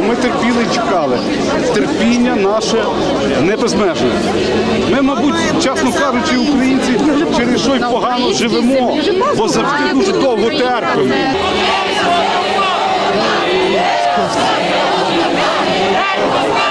Ми терпіли і чекали. Терпіння наше не безмежне. Ми, мабуть, чесно кажучи, українці через що й погано живемо, бо завжди дуже довго терпимо. А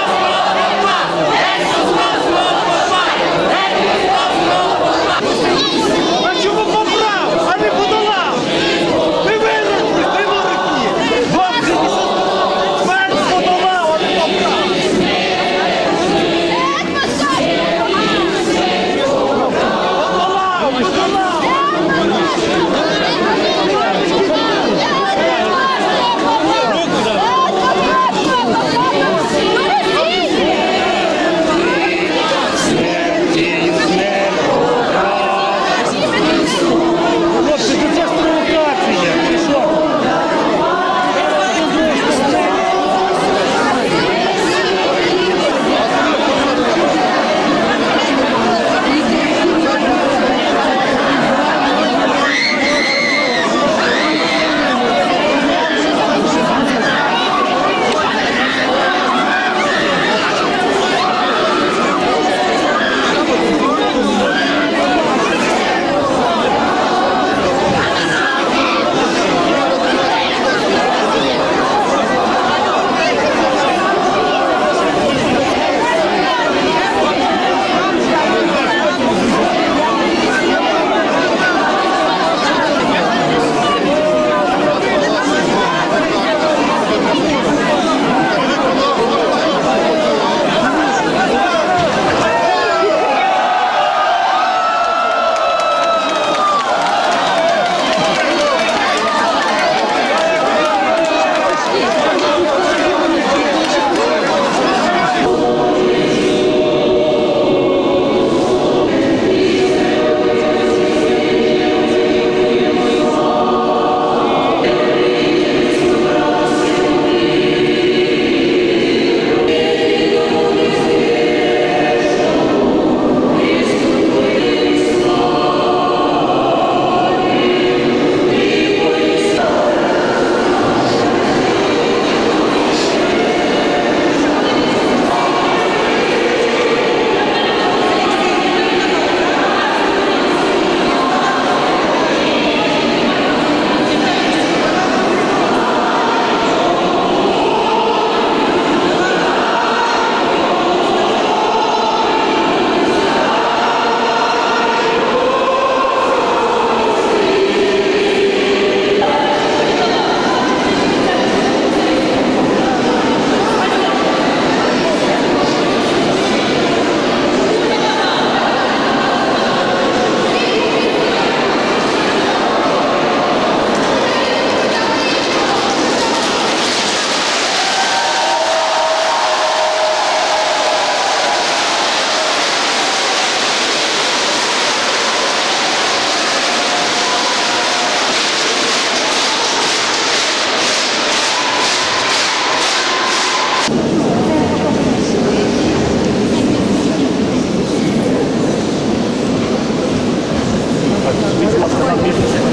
Щоб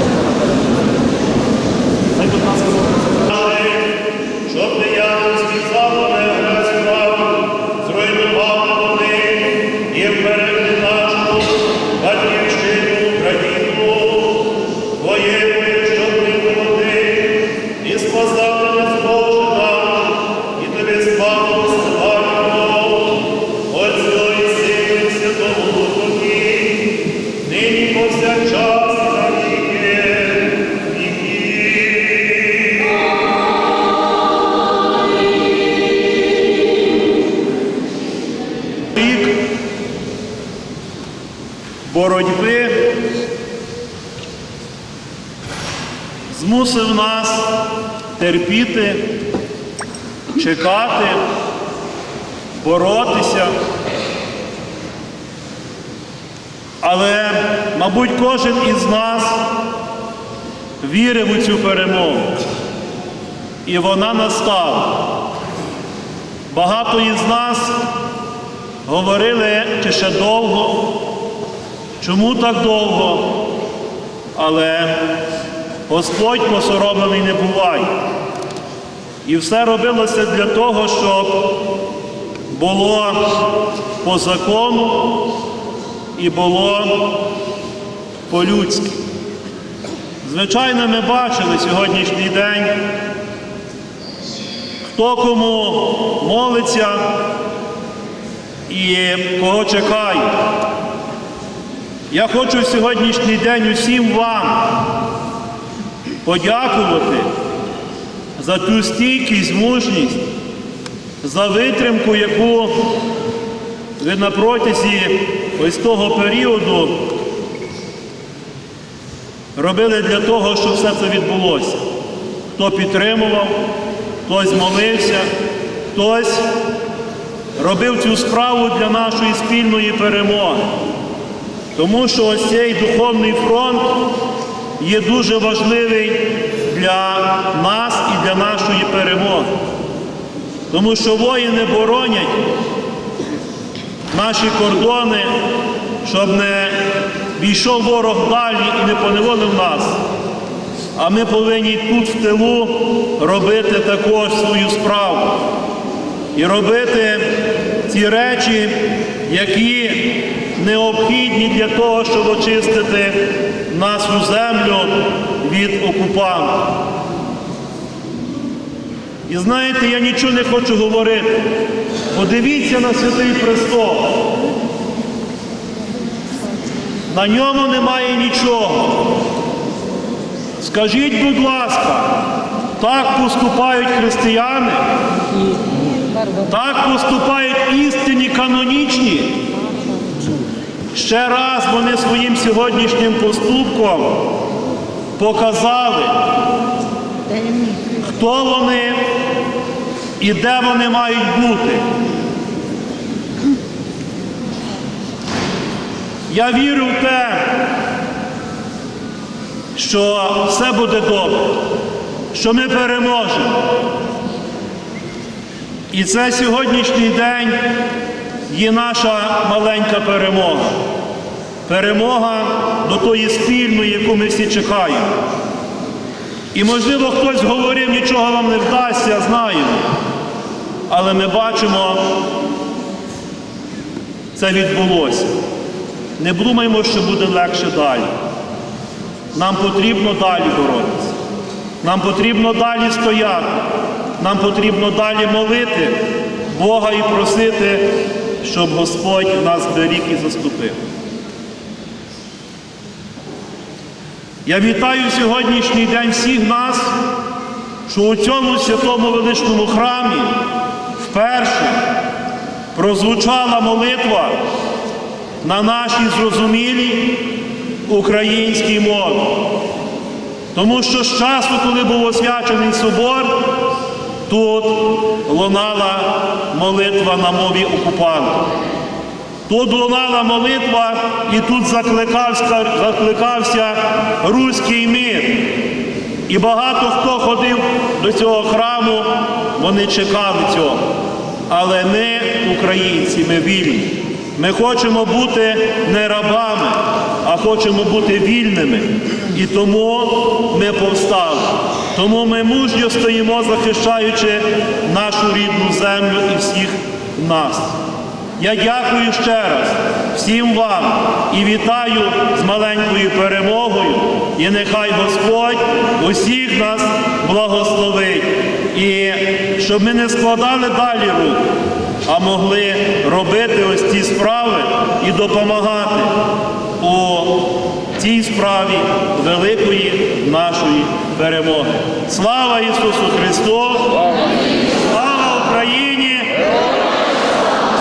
боротьби змусив нас терпіти, чекати, боротися. Але, мабуть, кожен із нас вірив у цю перемогу. І вона настала. Багато із нас говорили чи ще довго, чому так довго, але Господь посоромлений не буває. І все робилося для того, щоб було по закону і було по-людськи. Звичайно, ми бачили сьогоднішній день, хто кому молиться і кого чекає. Я хочу в сьогоднішній день усім вам подякувати за ту стійкість, мужність, за витримку, яку ви на протязі ось того періоду робили для того, щоб все це відбулося. Хто підтримував, хтось молився, хтось робив цю справу для нашої спільної перемоги. Тому що ось цей духовний фронт є дуже важливий для нас і для нашої перемоги. Тому що воїни боронять наші кордони, щоб не війшов ворог далі і не поневолив нас. А ми повинні тут в тилу робити також свою справу. І робити ці речі, які необхідні для того, щоб очистити нашу землю від окупанта. І знаєте, я нічого не хочу говорити. Подивіться на святий престол. На ньому немає нічого. Скажіть, будь ласка, так поступають християни? Так поступають істинні канонічні. Ще раз вони своїм сьогоднішнім поступком показали, хто вони і де вони мають бути. Я вірю в те, що все буде добре, що ми переможемо. І це сьогоднішній день є наша маленька перемога. Перемога до тої спільної, яку ми всі чекаємо. І, можливо, хтось говорив, нічого вам не вдасться, знаємо. Але ми бачимо, це відбулося. Не думаємо, що буде легше далі. Нам потрібно далі боротися. Нам потрібно далі стояти. Нам потрібно далі молити Бога і просити, щоб Господь нас беріг і заступив. Я вітаю сьогоднішній день всіх нас, що у цьому святому величному храмі вперше прозвучала молитва на нашій зрозумілій українській мові. Тому що з часу, коли був освячений собор, тут лунала молитва на мові окупанта. Тут лунала молитва і тут закликався, закликався руський мир. І багато хто ходив до цього храму, вони чекали цього. Але ми, українці, ми вільні. Ми хочемо бути не рабами, а хочемо бути вільними. І тому ми повстали. Тому ми мужньо стоїмо, захищаючи нашу рідну землю і всіх нас. Я дякую ще раз всім вам і вітаю з маленькою перемогою. І нехай Господь усіх нас благословить. І щоб ми не складали далі рук, а могли робити ось ці справи і допомагати у цій справі великої нашої перемоги. Слава Ісусу Христу! Слава Україні!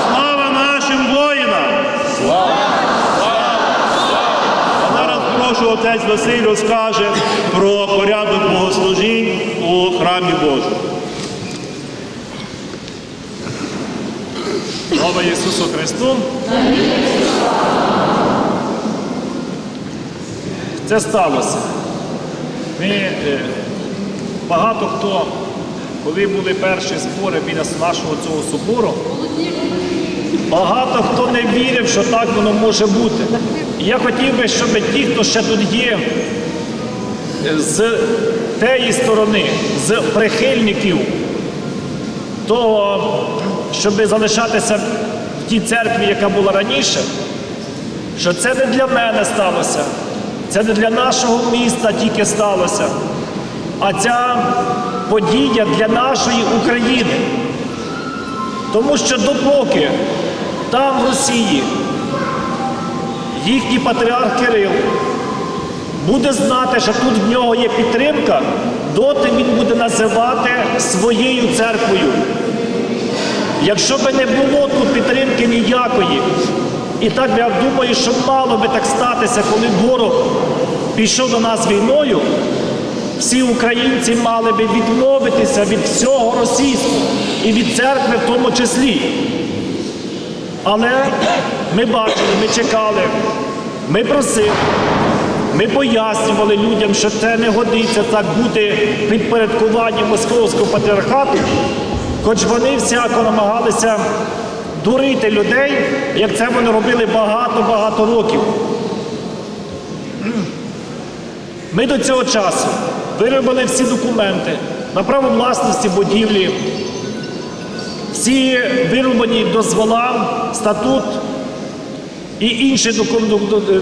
Слава нашим воїнам! А зараз прошу отець Василь розкаже про порядок богослужінь у храмі Божому. Слава Ісусу Христу! Це сталося. Ми, е, багато хто, коли були перші збори біля нашого цього собору, багато хто не вірив, що так воно може бути. І я хотів би, щоб ті, хто ще тут є, з тієї сторони, з прихильників того, щоб залишатися в тій церкві, яка була раніше, що це не для мене сталося, це не для нашого міста тільки сталося, а ця подія для нашої України. Тому що допоки там в Росії їхній патріарх Кирил буде знати, що тут в нього є підтримка, доти він буде називати своєю церквою. Якщо б не було тут підтримки ніякої, і так я думаю, що мало би так статися, коли ворог пішов до нас війною, всі українці мали би відмовитися від всього російського і від церкви в тому числі. Але ми бачили, ми чекали, ми просили, ми пояснювали людям, що це не годиться так бути підпорядкуванням московського патріархату, хоч вони всяко намагалися дурити людей, як це вони робили багато-багато років. Ми до цього часу виробили всі документи на право власності будівлі, всі вироблені дозвола, статут і інша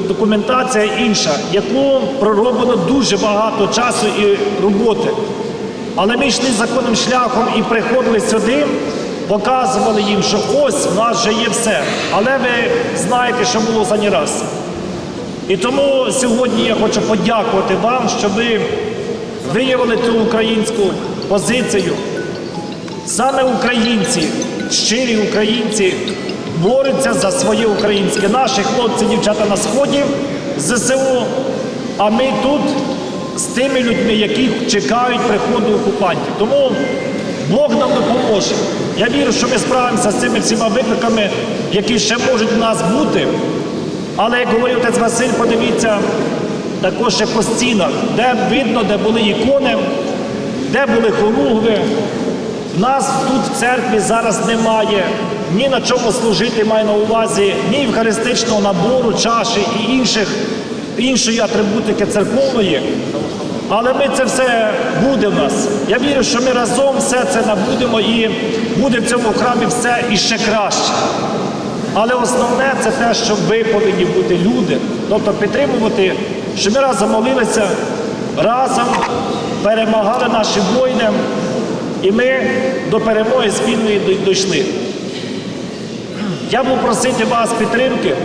документація інша, яку пророблено дуже багато часу і роботи. Але ми йшли законним шляхом і приходили сюди, показували їм, що ось в нас вже є все. Але ви знаєте, що було останній раз. І тому сьогодні я хочу подякувати вам, що ви виявили цю українську позицію. Саме українці, щирі українці, борються за своє українське. Наші хлопці, дівчата на сході ЗСУ, а ми тут з тими людьми, яких чекають приходу окупантів. Тому Бог нам допоможе. Я вірю, що ми справимося з цими всіма викликами, які ще можуть в нас бути. Але як говорив отець Василь, подивіться також ще по стінах, де видно, де були ікони, де були хоругви. Нас тут в церкві зараз немає ні на чому служити, маю на увазі, ні евхаристичного набору, чаші і інших, іншої атрибутики церковної. Але ми це все буде в нас. Я вірю, що ми разом все це набудемо і буде в цьому храмі все іще краще. Але основне це те, що ви повинні бути люди, тобто підтримувати, щоб ми разом молилися, разом перемагали наші воїни, і ми до перемоги спільної дійшли. Я буду просити вас підтримки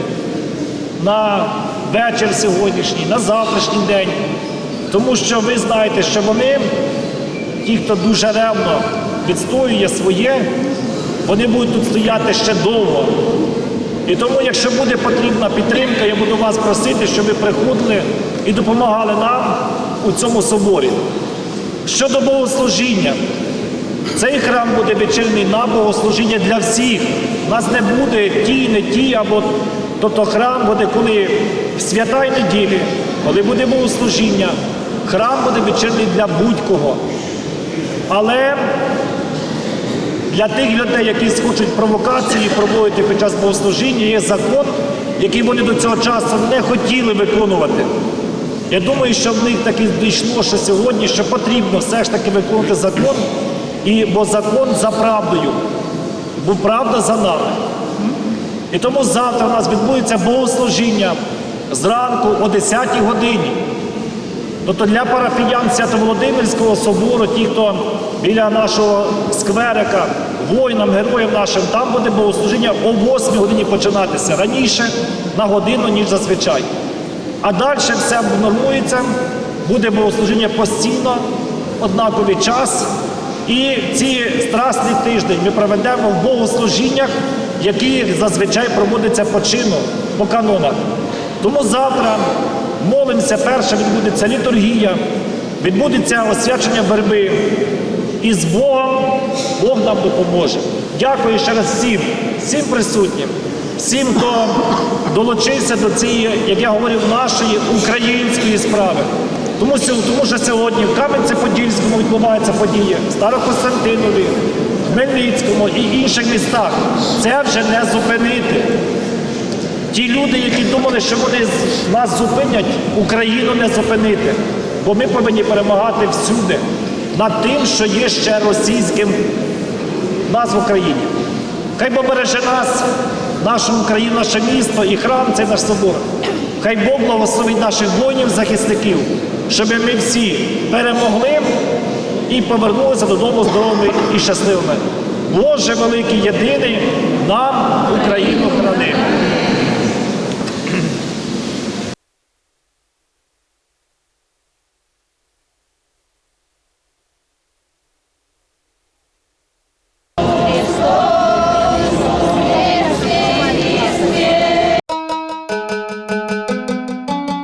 на вечір сьогоднішній, на завтрашній день, тому що ви знаєте, що вони, ті, хто дуже ревно відстоює своє, вони будуть тут стояти ще довго. І тому, якщо буде потрібна підтримка, я буду вас просити, щоб ви приходили і допомагали нам у цьому соборі. Щодо богослужіння, цей храм буде вечірній на богослужіння для всіх. У нас не буде ті, не ті, або тобто храм буде, коли в свята й неділі, коли буде богослужіння, храм буде вечірній для будь-кого. Але для тих людей, які хочуть провокації проводити під час богослужіння, є закон, який вони до цього часу не хотіли виконувати. Я думаю, що в них таки дійшло, що сьогодні що потрібно все ж таки виконувати закон, і, бо закон за правдою, бо правда за нами. І тому завтра у нас відбудеться богослужіння зранку о 10 годині. Тобто для парафіян Свято-Володимирського собору, ті, хто біля нашого скверика, воїнам, героям нашим, там буде богослужіння о 8 годині починатися раніше на годину, ніж зазвичай. А далі все нормується, буде богослужіння постійно, однаковий час. І ці страсний тиждень ми проведемо в богослужіннях, які зазвичай проводяться по чину, по канонах. Тому завтра молимося, перше відбудеться літургія, відбудеться освячення верби. І з Богом Бог нам допоможе. Дякую ще раз всім, всім присутнім, всім, хто долучився до цієї, як я говорив, нашої української справи. Тому, тому що сьогодні в Кам'янці-Подільському відбуваються події, Старокостянтинові, Хмельницькому і інших містах. Це вже не зупинити. Ті люди, які думали, що вони нас зупинять, Україну не зупинити. Бо ми повинні перемагати всюди над тим, що є ще російським нас в Україні. Хай Бог береже нас, нашу Україну, наше місто і храм, це наш собор. Хай Бог благословить наших воїнів, захисників, щоб ми всі перемогли і повернулися додому здоровими і щасливими. Боже великий, єдиний, нам Україну храни.